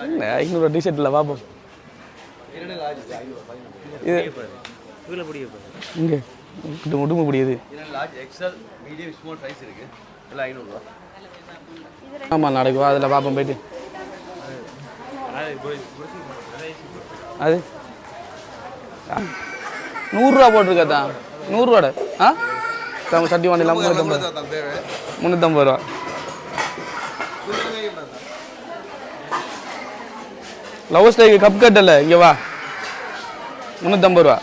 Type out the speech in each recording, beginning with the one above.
என்ன? ஐநூறு டிஷர்ட்டில் பார்ப்போம் இது இங்கே உடும்பு முடியுது ஆமாம் நடக்கும் அதில் பார்ப்போம் போயிட்டு. அது. நூறுரூவா போட்டிருக்கா நூறுரூவாட? ஆ? சட்டி வாண்டிலாம் முந்நூற்றம்பது முந்நூற்றம்பது ரூபா. லவ் ஸ்டைக்கு கப் கட்டல இங்கே வா. முந்நூற்றம்பது ரூபா.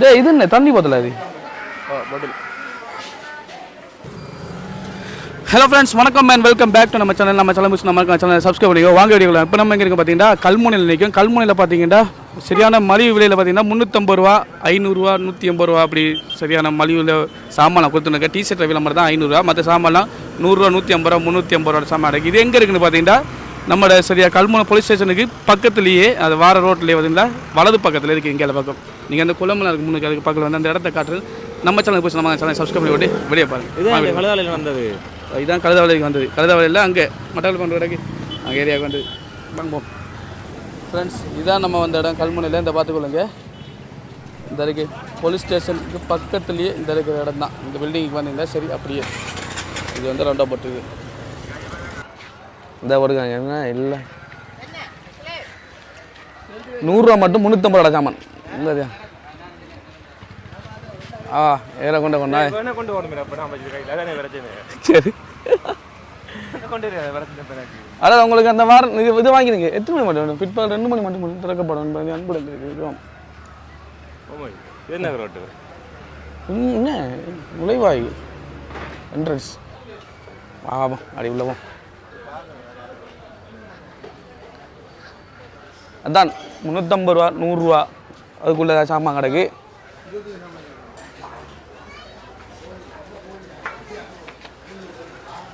டேய் இது என்ன? தண்ணி போத்தல அது பாட்டில் ஹலோ ஃப்ரெண்ட்ஸ் வணக்கம் மேன் வெல்கம் பேக் டு நம்ம சேனல் நம்ம சேனல் நம்ம சேனல் சப்ஸ்கிரைப் பண்ணிக்கோ. வாங்க வீடியோ இப்போ நம்ம எங்கே இருக்கு பார்த்தீங்கன்னா கல்முனையில் நிற்கும் கல்முனையில் பார்த்தீங்கன்னா சரியான மலிவு விலையில் பார்த்தீங்கன்னா முந்நூற்றம்பது ரூபா ஐநூறுரூவா நூற்றி எண்பது ரூபா அப்படி சரியான மலிவில் சாமான் கொடுத்துருக்க டிஷர்ட் விளம்பரம் தான் ஐநூறுரூவா. மற்ற சாமான்லாம் நூறுரூவா நூற்றி ஐம்பது ரூபா முந்நூற்றி ஐம்பது ரூபா சாமான். இருக்குது இது எங்கே இருக்குன்னு பார்த்தீங்கன்னா நம்மளோட சரியா கல்முனை போலீஸ் ஸ்டேஷனுக்கு பக்கத்துலேயே அது வார ரோட்லேயே பார்த்தீங்கன்னா வலது பக்கத்தில் இருக்குது இங்கே பக்கம். நீங்கள் அந்த குளமலை இருக்கு முன்னுக்கு அதுக்கு பக்கத்தில் வந்து அந்த இடத்த காட்டுறது. நம்ம சேனலுக்கு போய் நம்ம சேனல் சப்ஸ்கிரைப் பண்ணி விட்டு வெளியே பாருங்க இதுதான் கழுதாவளைக்கு வந்தது. கழுதாவளையில் அங்கே. மட்டாள் பண்ணுற இடக்கு அங்கே ஏரியாவுக்கு வந்தது வாங்குவோம். ஃப்ரெண்ட்ஸ் இதான் நம்ம வந்த இடம். கல்முனையில் இந்த பார்த்துக்கொள்ளுங்க. இந்த இருக்கு போலீஸ் ஸ்டேஷனுக்கு பக்கத்துலேயே இந்த இருக்கிற இடம் தான் இந்த பில்டிங்க்கு வந்தீங்கன்னா சரி அப்படியே. இது வந்து ரெண்டாக போட்டுருக்கு. இந்த ஒருங்க என்ன? இல்லை. நூறுரூவா மட்டும் முந்நூற்றம்பது ரூபா சாமான் இல்லையா ஆ ஏற கொண்ட கொண்டா வேணா கொண்டு போகணும் அப்போ நான் வச்சு கையில். அதானே பிரச்சனை சரி. அதாவது உங்களுக்கு அந்த வாரம் இது இது வாங்கிடுங்க. எத்தனை மணி மட்டும் வேணும்? பிற்பகல் ரெண்டு மணி மட்டும் வேணும் திறக்கப்படும் அன்புடன் இருக்கு ஓமை இது என்ன ரோட்டு என்ன? நுழைவாய் என்ட்ரன்ஸ். ஆமாம் அடி உள்ளவோம் அதான் முந்நூற்றம்பது ரூபா நூறுரூவா அதுக்குள்ள சாமான் கிடக்கு.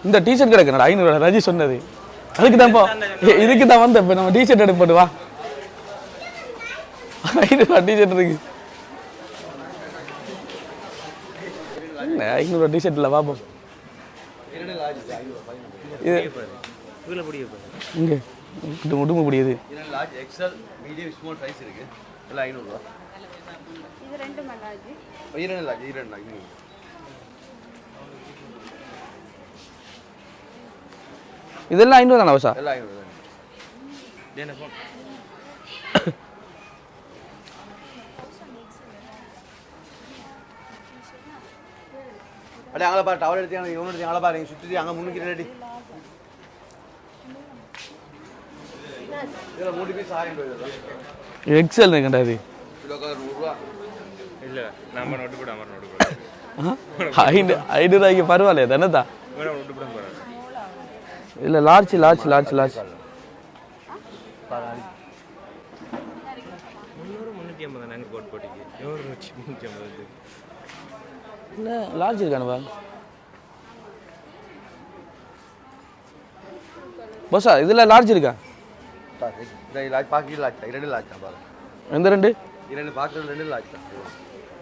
இந்த டிஷர்ட் கிடக்குறா ஐநூறு ரஜி சொன்னது. அதுக்கு தான் இப்போ இதுக்கு தான் வந்த இப்போ நம்ம டிஷர்ட் எடுப்பட்டு வா. ஐநூறுவா டிஷர்ட் இருக்கு. என்ன ஐநூறுவா டிஷர்ட்டில் பார்ப்போம் இது இங்கே உடும்பு முடியுது. Large XL medium small size இருக்கு எல்லாம் ஐநூறுரூவா இது ரெண்டு மல்லாஜி இரண்டு லார்ஜ் இரண்டு லார்ஜ் இதெல்லாம் ஐநூறு தானே அவசா எல்லாம் ஐநூறு என்ன ஃபோன் அப்படியே அங்கே பாரு டவர் எடுத்து இவனு எடுத்து அங்கே பாரு சுற்றி அங்கே முன்னுக்கு ரெடி இதில் மூணு பீஸ் ஆயிரம் எக்ஸல் கண்டாது இல்லை நம்ம நோட்டு போட ஐநூறு ஐநூறுவாய்க்கு பரவாயில்லையா தானே தான் நோட்டு போட இல்லை லார்ஜ் லார்ஜ் லார்ஜ் லார்ஜ் இல்லை லார்ஜ் இருக்கானுவா போஸா இதில் லார்ஜ் இருக்கா? இரண்டு லாட்ச் தான் பாருங்க எந்த ரெண்டு? இரண்டு பாக்கில் ரெண்டு தான்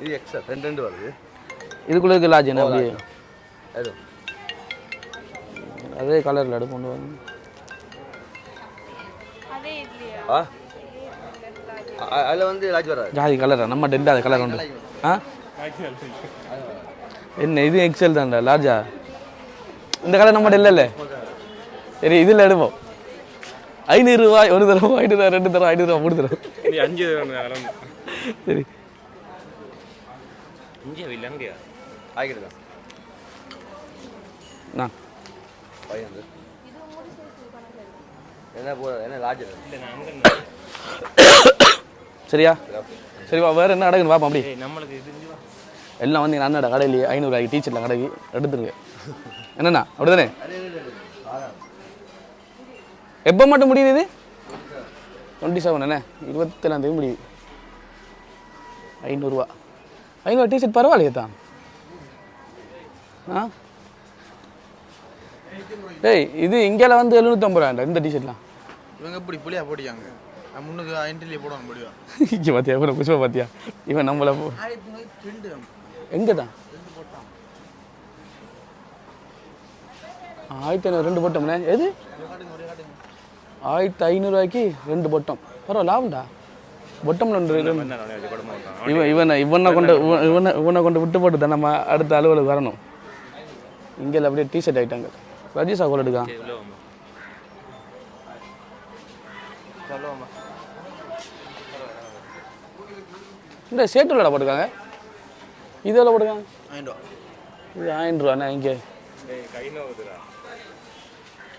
இது எக்ஸல் ரெண்டு ரெண்டு வருது. இதுக்குள்ளே இருக்க லார்ஜ் என்ன அப்படியே? அது கலரில் எடு கொண்டு வந்து அதே இல்லையா ஆ? அதில் வந்து வராது ஜாதி கலரா நம்ம டென்ட் அது கலர் உண்டு. ஆ? என்ன இது எக்ஸல் தான்டா லார்ஜா இந்த கலர் நம்மகிட்ட இல்லைல்ல சரி இதில் எடுப்போம். ஐநூறு ரூபாய் ஒரு தடவை ஐநூறு ரெண்டு தடவை ஐநூறு ரூபா மூணு தடவை. அஞ்சு சரி. அஞ்சு இல்லை அங்கேயா ஆகிடுதா நான் ஹண்ட்ரட் என்ன போ என்ன லாட்ஜ் இல்லை நான் அங்கே சரியா? சரிப்பா வேறு என்ன நடக்குன்னு பார்ப்போம் அப்படி. நம்மளுக்கு. எல்லாம் வந்து எங்கள் அண்ணாட கடையிலேயே ஐநூறு ரூபாய்க்கு டீச்சரில் கடைக்கு எடுத்துருங்க. என்னண்ணா அப்படிதானே? எப்போ மட்டும் முடியுது இது? டுவெண்ட்டி செவன் என்ன இருபத்தேழாம் தேதி முடியுது. ஐநூறுரூவா ஐநூறு டிஷர்ட் பரவாயில்லையே தான் ஆ? டேய் இது இங்கேல வந்து எழுநூற்றம்பது ரூபாண்டா இந்த டிஷர்ட்லாம் இவங்க எப்படி புளியா போட்டியாங்க முன்னுக்கு என்ட்ரிலேயே போடுவாங்க முடியும் இங்கே பார்த்தியா இவனை புஷ்பா பார்த்தியா இவன் நம்மளை போ- எங்கே தான் ஆயிரத்தி ஐநூறு ரெண்டு பொட்டம்ண்ணே எது? ஆயிரத்தி ஐநூறுரூவாய்க்கு ரெண்டு பொட்டம் பரவாயில்ல லாபம்டா. பொட்டம்ல இருக்கான் இவன் இவனை இவனை கொண்டு இவன் இவனை இவனை கொண்டு விட்டு போட்டு தான் நம்ம அடுத்த அலுவலுக்கு வரணும். இங்கே அப்படியே டிஷர்ட் ஆகிட்டாங்க ரஜிஷா கோல் வாம்மா. இந்த சேட்டு போட்டுருக்காங்க இது எவ்வளோ போட்டுருக்காங்க வா இது ஆயிரம் ரூபாண்ணே இங்கே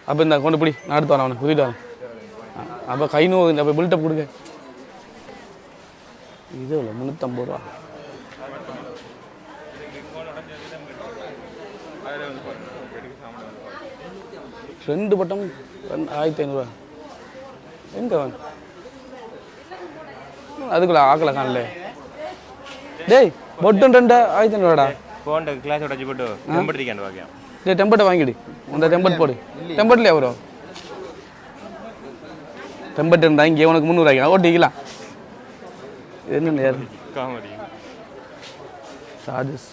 அப்போ இந்த கொண்டு பிடி நான் எடுத்து வரேன் அவனை வரேன் அப்போ கை நோவு அப்போ பில்டப் கொடுங்க இது எவ்வளோ முந்நூற்றம்பது ரூபா அதில் வந்து பாருங்க வெடிக்கு சாமான் வந்து பாருங்க ரெண்டு பட்டம் ஆயிரத்தி ஐநூறுரூவா எங்கே அவன்? அதுக்குள்ள ஆக்கல காணல. டேய் பொட்டும் ரெண்டு? ஆயிரத்தி ஐநூறுவாடா போன்ட்டு கிளாஸ் உடச்சி போட்டு நம்படுத்திக்காண்டு வாக்கியம் டேய் டெம்பர்ட்டை வாங்கிடு. உந்த டெம்பர்ட் போடு. டெம்பர்ட்லையா வரும் டெம்பர்ட் இருந்தா இங்கே உனக்கு முந்நூறுவாய்க்கு ஓட்டிக்கலாம் இது என்ன யார்? காமெடி. சார்ஜஸ்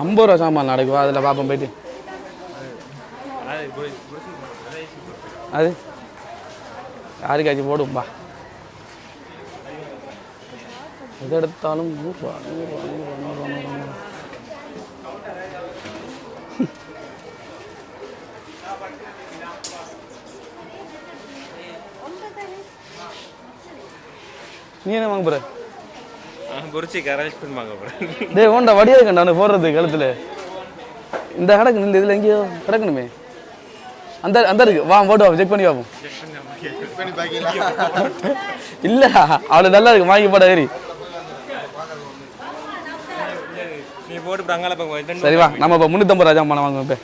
ஐம்பது ரூபா சாமான் நடக்குவா அதில் பார்ப்போம் போயிட்டு. அது? யாருக்காச்சும் போடும்பா எது எடுத்தாலும் நூறுரூவா நூறுரூவா நூறுரூவா நூறுரூவா நூறுரூவா. நீ என்ன வாங்க போகிற டேய் ஓண்டா வடியா இருக்கேன் நான் போடுறது கழுத்துல. இந்த கிடக்கு இந்த இதில் எங்கேயோ கிடக்கணுமே. அந்த அந்த இருக்கு. வா போட்டு வா செக் பண்ணி பார்ப்போம். இல்ல அவ்வளோ நல்லா இருக்கு. வாங்கி போட ஏறி. சரி வா. நம்ம இப்போ முந்நூற்றம்பது ராஜா மனம் வாங்குவோம் இப்போ.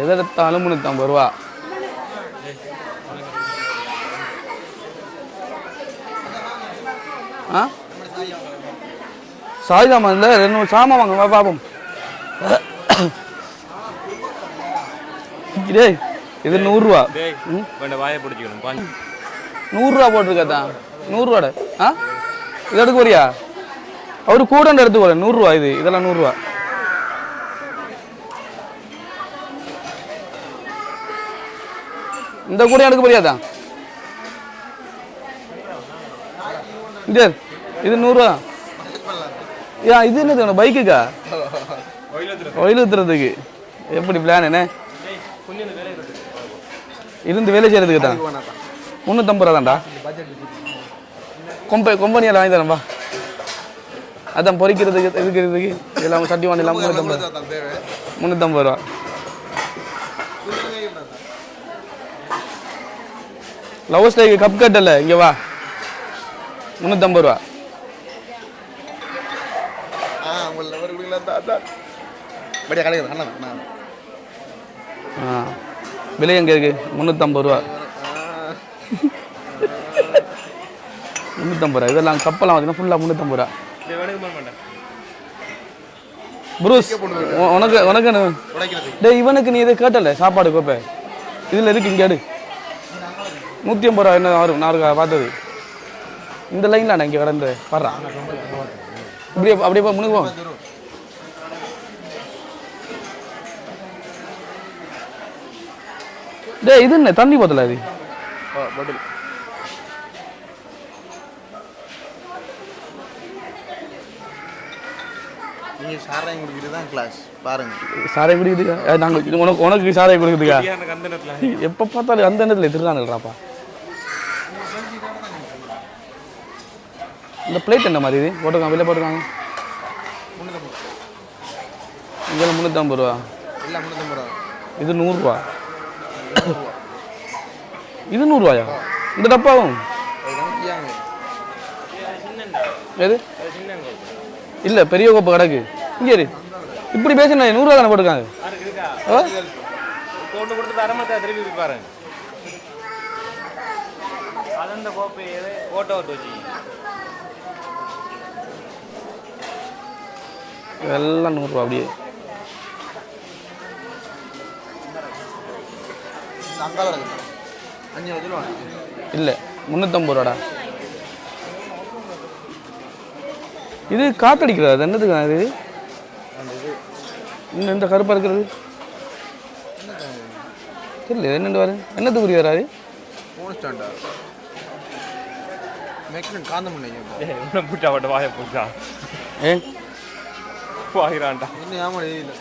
எதை எடுத்தாலும் முந்நூற்றம்பது ரூபா. ஆ? சாய் சாமான் இல்லை ரெண்டு சாமான் வாங்க வா பார்ப்போம் டேய் இது நூறுரூவா. வாயை பிடிச்சிக்கணும் நூறுரூவா போட்டிருக்காதா நூறுரூவாட? ஆ? இது எடுக்க போறியா? அவரு கூட எடுத்து போல நூறுரூவா இது. இதெல்லாம் நூறுரூவா. இந்த கூட எடுக்க போறியாதா இது இது நூறுரூவா ஏன் இது என்னது பைக்குக்கா? ஒயில் ஊத்துறதுக்கு. எப்படி பிளான் என்ன? இருந்து வேலை செய்யறதுக்கு தான். முந்நூற்றம்பது ரூபா தான்டா. கொம்பை கொம்பனியில் வாங்கி தரேன்பா அதான் பொறிக்கிறதுக்கு இருக்கிறதுக்கு. எல்லாம் சட்டி வாங்கி எல்லாம் முந்நூற்றம்பது முந்நூற்றம்பது ரூபா. லவ் ஸ்டைக்கு கப் கட்டல. இங்கே வா. முந்நூற்றம்பது ரூபா. விலை எங்கே இருக்கு? முந்நூற்றம்பது ரூபா. முந்நூற்றம்பது ரூபா. இதெல்லாம் கப்பெல்லாம் பார்த்தீங்கன்னா ஃபுல்லாக முந்நூற்றம்பது ரூபா. ப்ரூஸ் உனக்கு உனக்கு டேய் இவனுக்கு நீ இதை கேட்டல சாப்பாடு கோப்பை. இதில் இருக்கு இங்கே எடு. நூற்றி ஐம்பது ரூபா என்ன வரும் நான் பார்த்தது. இந்த லைனில் நான் இங்கே கடந்து வர்றான். இப்படியே அப்படியே போ போ. டேய் இது என்ன? தண்ணி போத்தல அது பாட்டில் நீங்கள் சாராயம் குடிக்கிறது தான் கிளாஸ் பாருங்க. சாரை குடிக்குதுக்கா ஏ, நாங்க இது உனக்கு உனக்கு சாரை கொடுக்குதுக்கா எனக்கு அந்த நேரத்தில் எப்போ பார்த்தாலும் அந்த எண்ணத்தில் திருடானுறாப்பா இந்த பிளேட் என்ன மாதிரி இது? போட்டுருக்காங்க வெளில போட்டுருக்காங்க இதில் முந்நூற்றம்பது ரூபா. எல்லாம் முந்நூற்றம்பது ரூபா. இது நூறுரூவா. இது நூறுரூவாயா? இந்த டப்பாவும்? எது? இல்லை பெரிய கோப்பை கிடக்கு. இங்கே இரு. இப்படி பேசுனா நூறுரூவா தானே போட்டிருக்காங்க? போட்டு கொடுத்து தரமாட்டா திருப்பி போய் பாருங்க அது அந்த கோப்பை போட்டோ விட்டு வச்சு எல்லாம் நூறுரூவா அப்படியே. இல்லை முந்நூற்றம்பது ரூபாடா. இது காத்தடிக்கிறதா? அது என்னதுக்கு அது இன்னும் இந்த கருப்பாக இருக்கிறது? தெரியல என்னண்டு வரு என்னத்துக்கு உரிய வராது? ஃபோன் ஸ்டாண்டா இன்னும் இல்லை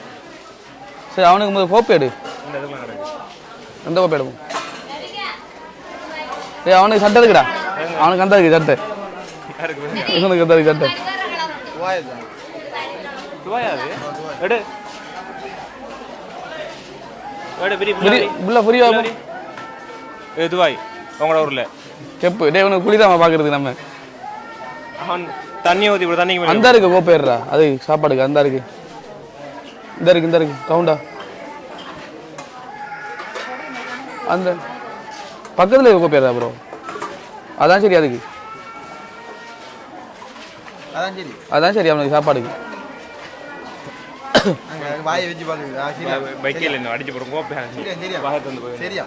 சரி அவனுக்கு முதல் கோப்பை எடு. இந்த இதுல கிடக்கு எந்த கோப்பை எடுப்போம்? ஏய் அவனுக்கு சட்டை இருக்குடா. அவனுக்கு அந்த இருக்கு சட்டை? இவனுக்கு அந்த இருக்கு சட்டை. துவாய் தான் துவாயா அது எடு துவாய் உங்களோட ஊர்ல. கெப்பு. டேய் இவனுக்கு புளிதாமா பார்க்கறதுக்கு நம்ம. தண்ணி ஊற்றி இப்படி தண்ணிக்கு அந்த இருக்கு கோப்பைடுறா அது சாப்பாடுக்கு அந்த இருக்கு இந்த இருக்கு இந்த இருக்கு கவுண்டா. அந்த பக்கத்தில் இருக்க கோப்பைடுறா ப்ரோ அதான் சரி அதுக்கு. அதான் சரி. அதான் சரி அவனுக்கு சாப்பாடுக்கு. வாயை வச்சு பைக்கில் அடிச்சு கோப்பை சரியா சரியா?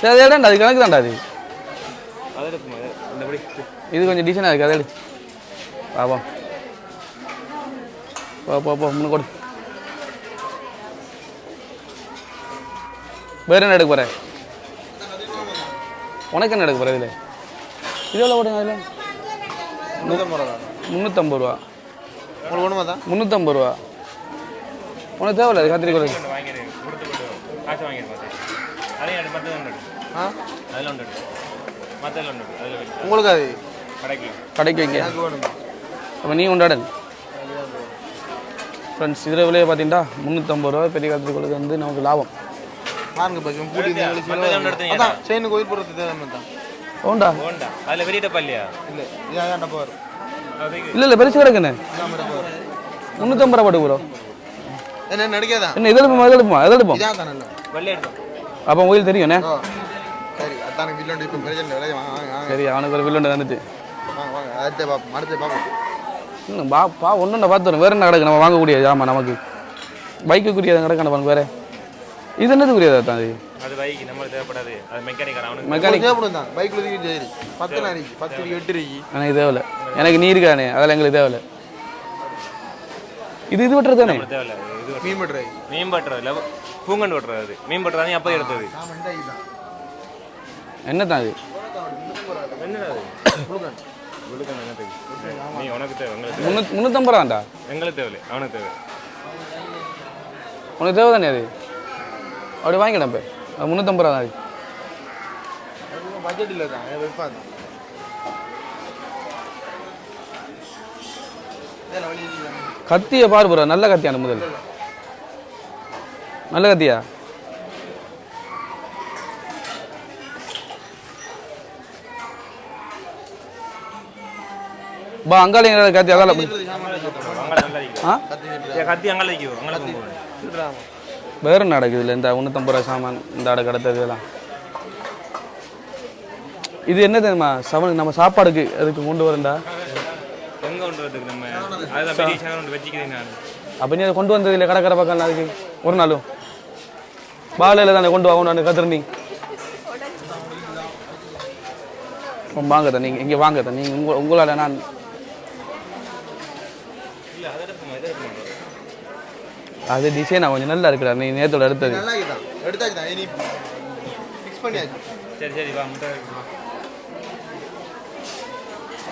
சரி அது கணக்கு தான்டா அது? இது கொஞ்சம் டீசனாக இருக்கு அதை எடு பாப்பா போ போ போ முன்ன கொடு. வேற என்ன எடுக்க போற? உனக்கு என்ன எடுக்க போற இதில்? இது எவ்வளோ போடுங்க அதில்? முந்நூற்றம்பது ரூபா. முந்நூற்றம்பது ரூபா. உனக்கு தேவையில்ல ஒன்று எடு. அதில் வச்சு. உங்களுக்கு அது கடைக்கு. வைங்க. அப்போ நீ உண்டாடன் ஃப்ரெண்ட்ஸ் இதில் விலையை பார்த்தீங்கன்னா முந்நூற்றம்பது ரூபா பெரிய கத்திரிக்கோளுக்கு வந்து நமக்கு லாபம். ஓண்டா ஓண்டா அதில் பெரிய டப்பா இல்லையா? இல்லை இல்லை இல்லை பெருசு கிடக்குண்ணே முந்நூற்றம்பது ரூபா போட்டு ப்ரோ. என்ன நடிக்காதான் என்ன இதில் எடுப்போமா இதில் எடுப்போமா எதில் எடுப்போம்? அப்போ தெரியும்ண்ணே ஓ சரி அதான் வில்லோண்டு இப்போ பிரச்சனை இல்லை வாங்க வாங்க வாங்க. சரி அவனுக்கு ஒரு வில்லுண்டு வந்துட்டு. அடுத்த பார்ப்போம் அடுத்த பார்ப்போம் இன்னும் பா பா ஒன்று பார்த்து வரும். வேறு என்ன கிடக்கு? நம்ம வாங்கக்கூடிய ஆமாம் நமக்கு. பைக்குக்குரியது கிடக்கு? பாருங்க வேறு. இது என்னதுக்குரியதா தான் அது? அது பைக்கு நம்மளுக்கு தேவைப்படாது. அது மெக்கானிக் அவனுக்கு மெக்கானிக் தேவைப்படும் தான். பைக்கில் தூக்கி சரி பத்து நாள் இருக்கு பத்து இருக்கு எட்டு இருக்கு எனக்கு தேவையில்ல. எனக்கு நீ இருக்கானே அதெல்லாம் எங்களுக்கு தேவையில்ல. இது இது வெட்டுறது தானே? தேவையில்ல. இது மீன் பட்டுறாய் மீன் பட்டுறது இல்லை. பூங்கண்டு வெட்டுறது அது. மீன் பட்டுறது அப்போ எடுத்தது. என்ன தான் அது? என்னடா அது? நீ உனக்கு தேவை எங்களுக்கு முந்நூற்றி முந்நூற்றம்பது ரூபாண்டா எங்களுக்கு தேவையில்லை அவனுக்கு தேவை. உனக்கு தேவை தானே அது? அப்படி வாங்கிடேன் இப்போ அது முந்நூற்றம்பது ரூபா தான் அது பட்ஜெட் இல்லை தான் வெப்பா தான் இதில் வழி இல்லை கத்தியை பாரு ப்ரோ நல்ல கத்தியான முதல். நல்ல கத்தியா பா அங்காளி எங்க கத்தி அதால அங்கே நல்லா இருக்கும் ஆ ஏன் கத்தி அங்கே வைக்கும் அங்கே போகும் வேற நடக்குது இல்லை இந்த முந்நூற்றம்பது ரூபா சாமான் இந்த அடை கடத்தது இதெல்லாம் இது என்ன தெரியுமா? சவனுக்கு நம்ம சாப்பாடுக்கு அதுக்கு கொண்டு வரேன்டா? எங்கே கொண்டு வரதுக்கு நம்ம? அதுதான் பெரிய சேனல் ஒன்று வச்சுக்கிறேன் நான். அப்போ நீ அதை கொண்டு வந்தது இல்லை கடற்கரை பக்கம் அதுக்கு ஒரு நாளும். பாலையில் தானே கொண்டு வாங்கணும் கத்திரண்டி வாங்க நீங்கள் இங்கே வாங்க நீங்கள் உங்கள் உங்களால் நான் இல்லை அதை எடுப்போமா இதை எடுப்போமா அது டிசைனா கொஞ்சம் நல்லா இருக்குடா. நீ நேரத்தோட எடுத்தது. நல்லா இருக்குதான் எடுத்தாச்சு தான் இனி ஃபிக்ஸ் பண்ணியாச்சு. சரி சரி வா முட்டை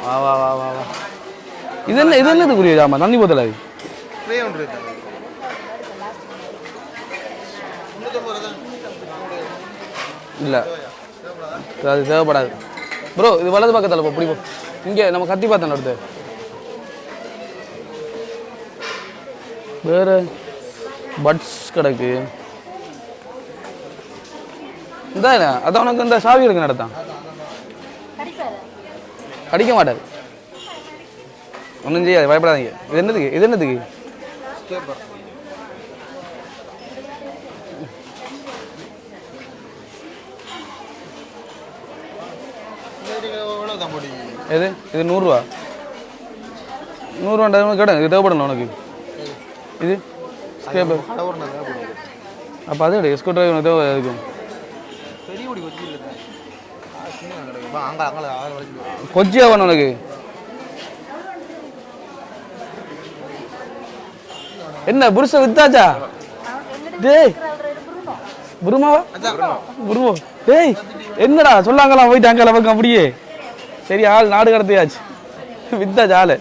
வா. வா வா வா வா. இது என்ன இது என்னது புரியுது ஆமாம் தண்ணி போத்தல அது ஒன்று இருக்கு இல்லை. அது தேவைப்படாது. ப்ரோ இது வலது பக்கத்தில் போ பிடிப்போம் இங்கே நம்ம கத்தி பார்த்தோம் அடுத்து. வேறு பட்ஸ் கிடக்கு. இந்த அதான் உனக்கு இந்த சாவி இருக்கு நடத்தான் அடிக்க மாட்டார். ஒன்றும் செய்யாது பயப்படாதீங்க. இது என்னதுக்கு? இது என்னதுக்கு? எது? இது நூறுரூவா நூறுரூவா கேட்டேன் இது தேவைப்படணும் உனக்கு. இது? போடுவோம் அப்போ அது எடு ஸ்கூ டிரைவர் தேவை இருக்கும்? கொச்சியா வேணும் உனக்கு? என்ன புருஷ வித்தாச்சா? டேய். புருமாவா? புருமோ. டேய் என்னடா சொல்லாங்கலாம் போயிட்டு அங்கே அப்படியே. சரி ஆள் நாடு கடத்தியாச்சு. வித்தாச்சு ஆளு?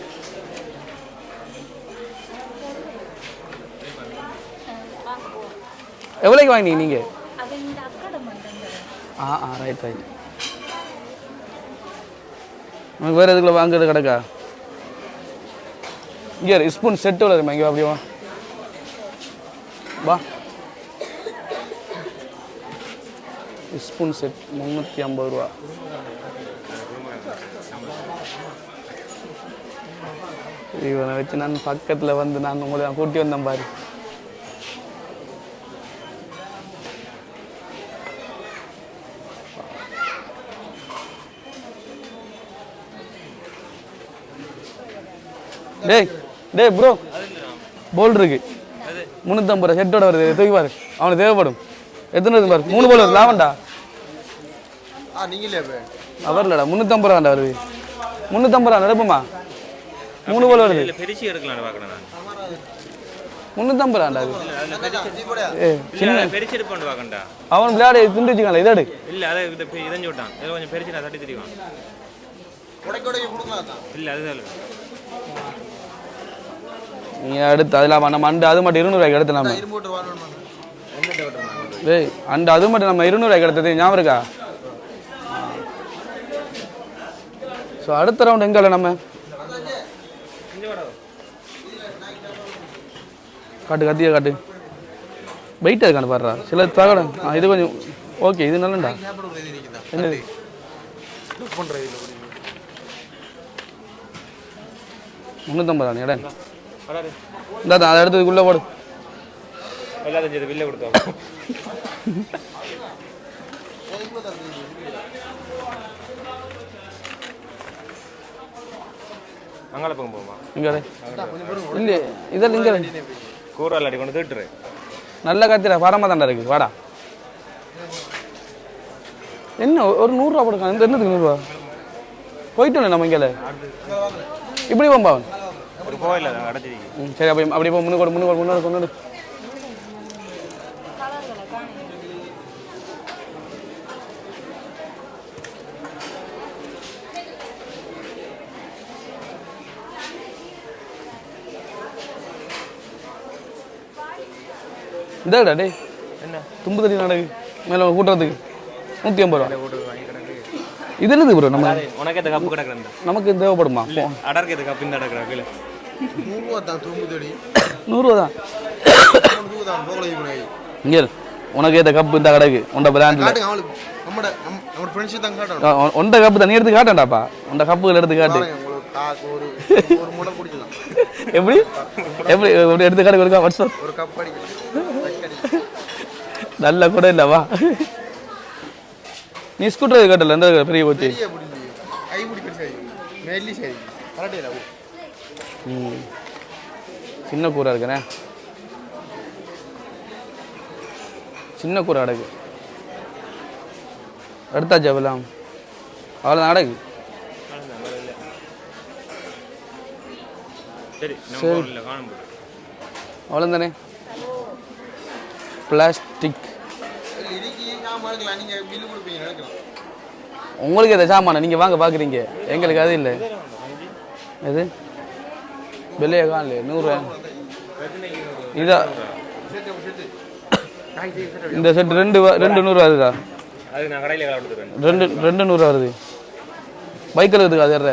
எவ்வளோக்கு வாங்கினீங்க நீங்கள் ஆ ஆ ரைட் ரைட் உனக்கு வேறு எதுக்குள்ள வாங்குறது கிடக்கா இங்கே ஸ்பூன் செட்டு விளையாடுமா இங்கே அப்படியே வா. ஸ்பூன் செட் முந்நூற்றி ஐம்பது ரூபா. இவனை வச்சு நான் பக்கத்தில் வந்து நான் உங்களை கூட்டி வந்தேன் பாரு. டேய் டேய் ப்ரோ போல் இருக்கு. முந்நூற்றம்பது ரூபா வருது. தூக்கி பாரு. அவனுக்கு தேவைப்படும். எத்தனை வருது பாரு? மூணு போல் வருது லாவண்டா. ஆ நீங்களே இப்போ அவர்லடா முந்நூற்றம்பது ரூபாண்டா வருது முந்நூற்றம்பது ரூபா நடப்புமா மூணு போல் வருது. இல்லை பெருசி எடுக்கலாம்னு பார்க்கணும் நான். முந்நூற்றம்பது ரூபாண்டா அது அதை பெருசி எடுப்பான்னு பார்க்கண்டா அவன் விளையாடி துண்டு வச்சுக்கல இதோடு இல்லை அதை இதை பெ- இதஞ்சு விட்டான் இதை கொஞ்சம் பெருசி நான் தட்டி தான் இல்லை அதுதான் இல்லை நீ அடுத்து அதில் நம்ம அண்டு அது மட்டும் இருநூறுவாய்க்கு எடுத்து நம்ம டேய் அண்டு அது மட்டும் நம்ம இருநூறுவாய்க்கு எடுத்தது ஞாபகம் இருக்கா? ஸோ அடுத்த ரவுண்ட் எங்கே இல்லை நம்ம? காட்டு கத்திய காட்டு. வெயிட் இருக்கான்னு பாடுறா? சில தகடம் ஆ இது கொஞ்சம் ஓகே இது நல்லண்டா. என்னது? லுக் இடம். இந்த அதை எடுத்ததுக்குள்ளே போடு. எல்லாத்தையும் பில்லை கொடுத்தோம் அங்கால பக்கம் போமா இங்கே இல்லை இதில் இங்கே கூறால் அடி கொண்டு திட்டுரு. நல்ல கத்திர பரம தாண்டா இருக்கு. வாடா. என்ன ஒரு நூறுரூவா போட்டுக்கான். இந்த என்னத்துக்கு நூறுரூவா? போயிட்டோம் நம்ம இங்கே இப்படி போம்பா அவன். கோயில் ம், சரி அப்படி அப்படி போ முன்னுக்கு முன்னுக்கு முன்னாடி கொண்டு இந்தாடா டேய். என்ன? தும்பு தண்ணி நடக்கு. மேலே கூட்டுறதுக்கு. நூற்றி ஐம்பது ரூபா. இது என்னது ப்ரோ நம்ம? உனக்கு இந்த கப்பு கிடக்குறேன் நமக்கு தேவைப்படுமா? அடர்க்கு இந்த கப்பு இந்த அடக்குறா நூறுரூவா தான் தான் தான் இங்கே. உனக்கு ஏற்ற கப்பு இந்த கடைக்கு உண்ட பிராண்டில் தான் உண்ட கப்பு தண்ணி எடுத்து காட்டேன்டாப்பா உண்ட கப்புகள் எடுத்து காட்டு. எப்படி? எப்படி எப்படி எடுத்து காட்டு கொடுக்கா வாட்ஸ்அப். நல்ல கூட இல்லவா நீ ஸ்கூட்டர் காட்டல எந்த பெரிய போச்சு. ம். சின்ன கூரை இருக்குண்ணே. சின்ன கூரை அடகு. எடுத்தாச்சு அவெல்லாம் அவ்வளோ அடகு. சரி நம்ம இல்லை காணும் போது. அவ்வளோ தானே பிளாஸ்டிக் உங்களுக்கு எதை சாமான நீங்கள் வாங்க பார்க்குறீங்க எங்களுக்கு அது இல்லை. எது? வெளியே காணல நூறுரூவா இதா இந்த செட் ரெண்டு ரெண்டு நூறு வருதா ரெண்டு ரெண்டு நூறு வருது பைக் கழுவுறதுக்கு அது ஏற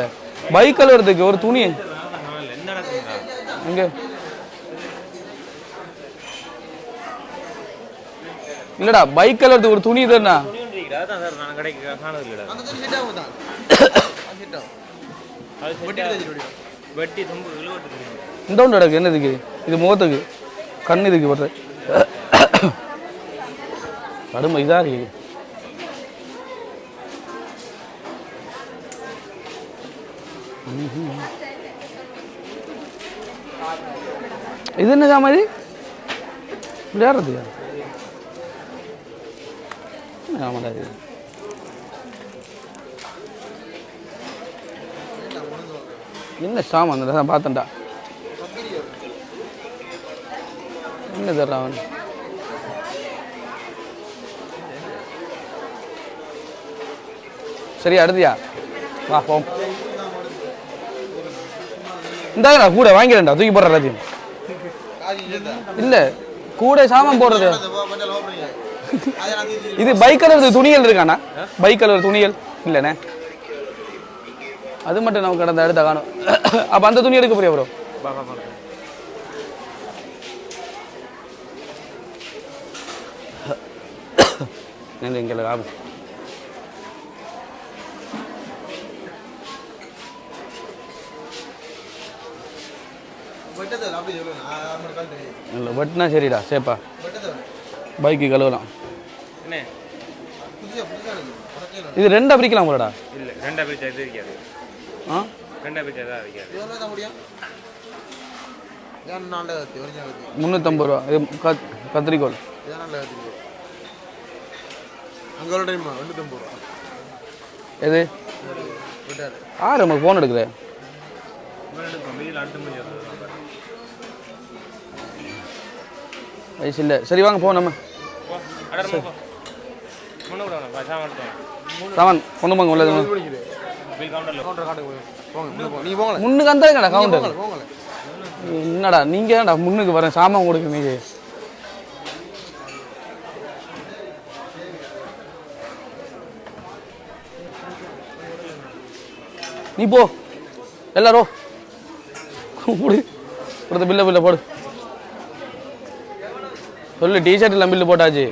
பைக் கழுவுறதுக்கு ஒரு துணி எங்க இல்லடா பைக் கழுவுறதுக்கு ஒரு துணி நான் கடைக்கு வெட்டி தும்பு இழுவட்டு இந்த ஒன்று கிடக்கு என்னதுக்கு இது முகத்துக்கு. கண் இதுக்கு போடுற. கடுமை இதாக இருக்கு இது என்ன மாதிரி விளையாடுறது ஆமாடா இது என்ன சாமான் தான் பார்த்தேன்டா. என்ன தர்றா அவன்? சரி அடுத்தியா? வா போம் இந்தாங்கடா கூட வாங்கிடா தூக்கி போடுற எல்லாத்தையும். இல்லை கூட சாமான் போடுறது. இது பைக் கலர் துணிகள் இருக்காண்ணா? பைக் கலர் துணிகள் இல்லைண்ணே. அது மட்டும் நமக்கு கடந்த அடுத்த காணும். அப்போ அந்த துணி எடுக்க போறியா ப்ரோ நன்றி இங்கே ஆபு. இல்லை பட்னா சரிடா சேப்பா. பைக்கு கழுவலாம். இது ரெண்டா பிரிக்கலாம் போலடா. இல்லை ரெண்டா பிரிச்சா இது இருக்காது. முந்நூற்றம்பது ரூபா. இது கத் கத்திரிக்கோள் எது? ஆறு நமக்கு ஃபோன் முடிஞ்சு வயசு இல்லை. சரி வாங்க போ நம்ம சாமான் கொண்டு போங்க உள்ளது போய் கவுண்டரில் கவுண்டர் போங்க. போங்க. முன்னுக்கு கடை என்னடா நீங்க தான்டா முன்னுக்கு வரேன் சாமான் கொடுக்க நீங்க நீ போ. எல்லாரும் போடு கொடுத்த பில்ல பில்ல போடு. சொல்லு டிஷர்ட் எல்லாம் பில்லு போட்டாச்சு.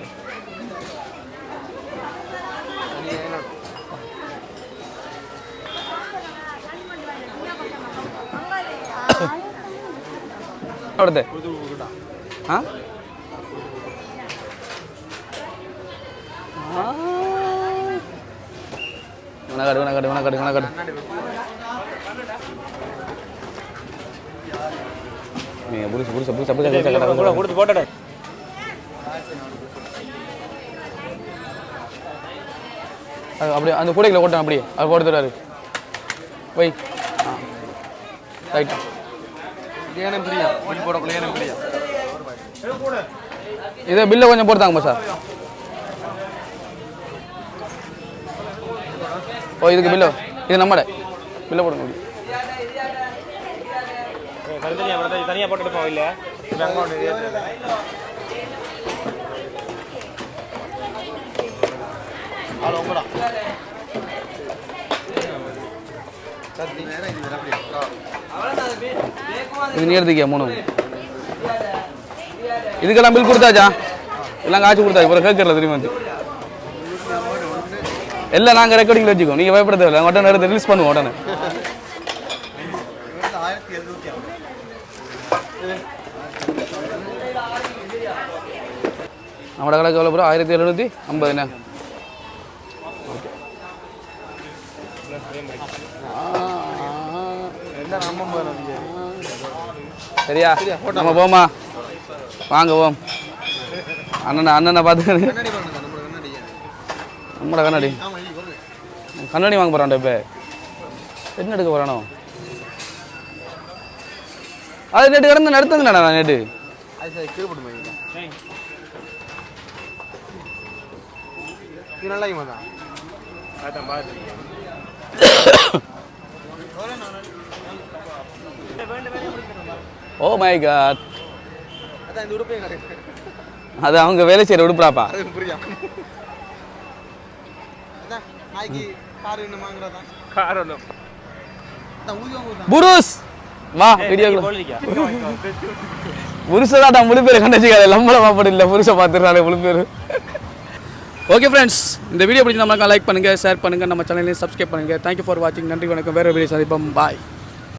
పడతాయి ఉనగడు ఉనగడు ఉనగడు ఉనగడు கொடுத்து போட்டடா. அது அந்த கூடைகளை ஓட்டணும் அப்படியே. அது போட்டு தராரு வை. ரைட்டா ஏனம் பிரியா? பில் போடக்குள்ள ஏனம் பிரியா? இதை பில்லை கொஞ்சம் போட்டுதாங்கப்பா சார். ஓ இதுக்கு பில்லு இது நம்மட பில்லை போடுங்க தனியாக போட்டு எடுப்போம் இல்லை? உங்களா இது அப்படியே இது நீர்த்திக்கா மூணு. இதுக்கெல்லாம் பில் கொடுத்தாச்சா? எல்லாம் காய்ச்சி கொடுத்தாச்சு. அப்புறம் கேட்கறல திரும்பி வந்து எல்லாம் நாங்கள் ரெக்கார்டிங்கில் வச்சுக்கோம். நீங்கள் பயப்பட தேவையில்லை. உடனே எடுத்து ரிலீஸ் பண்ணுவோம் உடனே. ஆயிரத்தி எழுநூத்தி நம்மட ஆயிரத்தி எவ்வளோ ஐம்பதுண்ணே ஆயிரத்தி எழுநூற்றி ஐம்பது என்ன என்ன நம்ம போகிறோம் சரியா? நம்ம போமா வாங்க போம் அண்ணனை அண்ணனை பார்த்து. கண்ணாடி. பாருங்க நம்ம கண்ணாடி நம்மட கண்ணாடி கண்ணாடி வாங்க போகிறான்டா இப்போ. என்ன எடுக்க போகிறானோ அது நேற்று கிடந்து நடத்துங்கண்ணா நான் நேற்று நல்லா இவன் தான் அதான் பார்த்து ஓ மை காட் அது அவங்க வேலை செய்கிற உடுப்புறாப்பா. புருஸ்! வா வீடியோக்குள்ள போலிக்கா புருஷதாட்டா முழு பேர் கண்டுச்சிக்காது நம்மள மாப்பட இல்லை புருஷ பார்த்துறாரு முழு பேர். ஓகே ஃப்ரெண்ட்ஸ் இந்த வீடியோ பிடிச்சி நம்மளுக்கு லைக் பண்ணுங்கள் ஷேர் பண்ணுங்கள் நம்ம சேனலையும் சப்ஸ்கிரைப் பண்ணுங்கள் தேங்க்யூ ஃபார் வாட்சிங் நன்றி வணக்கம். வேறு வீடியோ சந்திப்போம். பாய்